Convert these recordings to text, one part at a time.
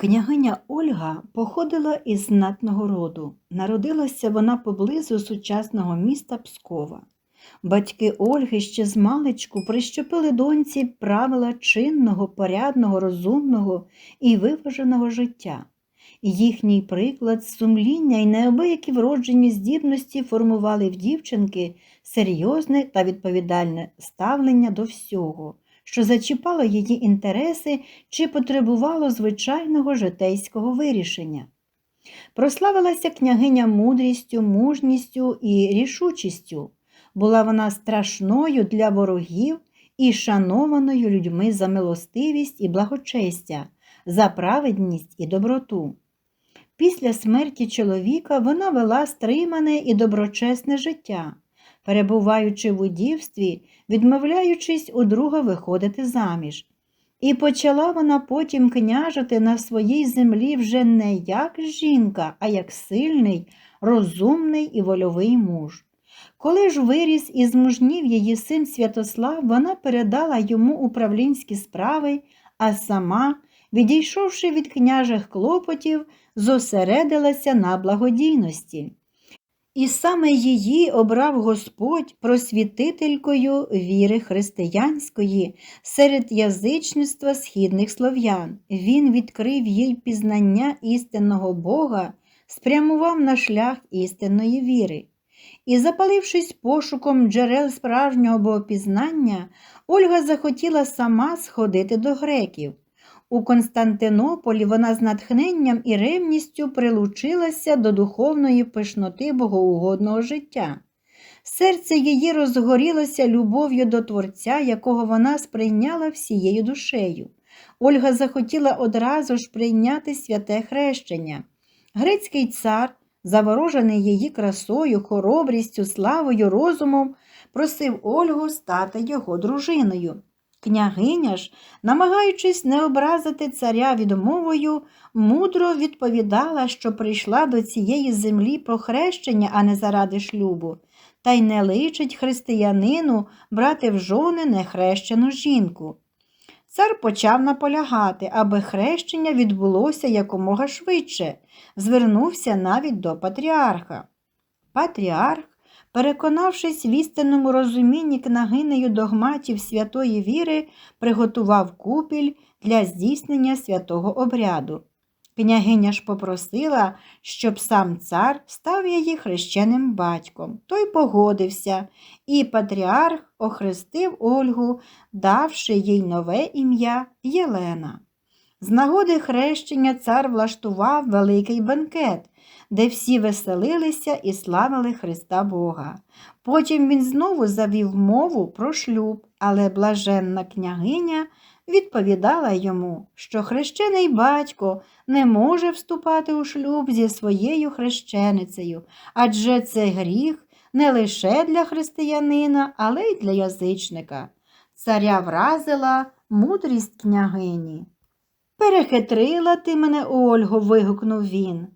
Княгиня Ольга походила із знатного роду. Народилася вона поблизу сучасного міста Пскова. Батьки Ольги ще з маличку прищепили доньці правила чинного, порядного, розумного і виваженого життя. Їхній приклад, сумління і неабиякі вроджені здібності формували в дівчинки серйозне та відповідальне ставлення до всього, що зачіпало її інтереси чи потребувало звичайного житейського вирішення. Прославилася княгиня мудрістю, мужністю і рішучістю. Була вона страшною для ворогів і шанованою людьми за милостивість і благочестя, за праведність і доброту. Після смерті чоловіка вона вела стримане і доброчесне життя, перебуваючи в удівстві, відмовляючись у друга виходити заміж. І почала вона потім княжити на своїй землі вже не як жінка, а як сильний, розумний і вольовий муж. Коли ж виріс і змужнів її син Святослав, вона передала йому управлінські справи, а сама, відійшовши від княжих клопотів, зосередилася на благодійності. І саме її обрав Господь просвітителькою віри християнської серед язичництва східних слов'ян. Він відкрив їй пізнання істинного Бога, спрямував на шлях істинної віри. І, запалившись пошуком джерел справжнього богопізнання, Ольга захотіла сама сходити до греків. У Константинополі вона з натхненням і ревністю прилучилася до духовної пишноти богоугодного життя. Серце її розгорілося любов'ю до Творця, якого вона сприйняла всією душею. Ольга захотіла одразу ж прийняти святе хрещення. Грецький цар, заворожений її красою, хоробрістю, славою, розумом, просив Ольгу стати його дружиною. Княгиня ж, намагаючись не образити царя відмовою, мудро відповідала, що прийшла до цієї землі про хрещення, а не заради шлюбу, та й не личить християнину брати в жони нехрещену жінку. Цар почав наполягати, аби хрещення відбулося якомога швидше, звернувся навіть до патріарха. Патріарх переконавшись в істинному розумінні княгинею догматів святої віри, приготував купіль для здійснення святого обряду. Княгиня ж попросила, щоб сам цар став її хрещеним батьком. Той погодився, і патріарх охрестив Ольгу, давши їй нове ім'я Єлена. З нагоди хрещення цар влаштував великий бенкет, де всі веселилися і славили Христа Бога. Потім він знову завів мову про шлюб, але блаженна княгиня відповідала йому, що хрещений батько не може вступати у шлюб зі своєю хрещеницею, адже це гріх не лише для християнина, але й для язичника. Царя вразила мудрість княгині. Перехитрила ти мене, Ольго, вигукнув він.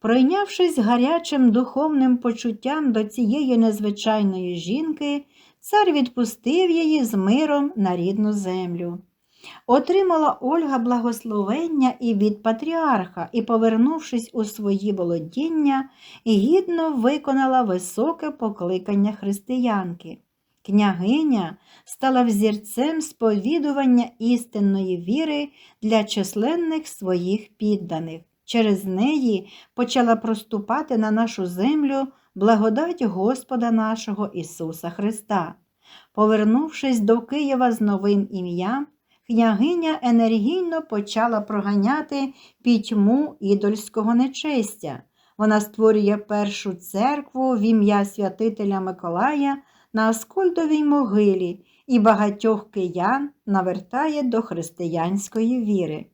Пройнявшись гарячим духовним почуттям до цієї незвичайної жінки, цар відпустив її з миром на рідну землю. Отримала Ольга благословення і від патріарха і, повернувшись у свої володіння, гідно виконала високе покликання християнки. Княгиня стала взірцем сповідування істинної віри для численних своїх підданих. Через неї почала проступати на нашу землю благодать Господа нашого Ісуса Христа. Повернувшись до Києва з новим ім'ям, княгиня енергійно почала проганяти пітьму ідольського нечестя. Вона створює першу церкву в ім'я святителя Миколая на Аскольдовій могилі і багатьох киян навертає до християнської віри.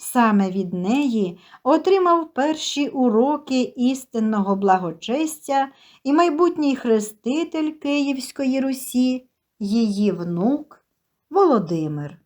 Саме від неї отримав перші уроки істинного благочестя і майбутній хреститель Київської Русі, її внук Володимир.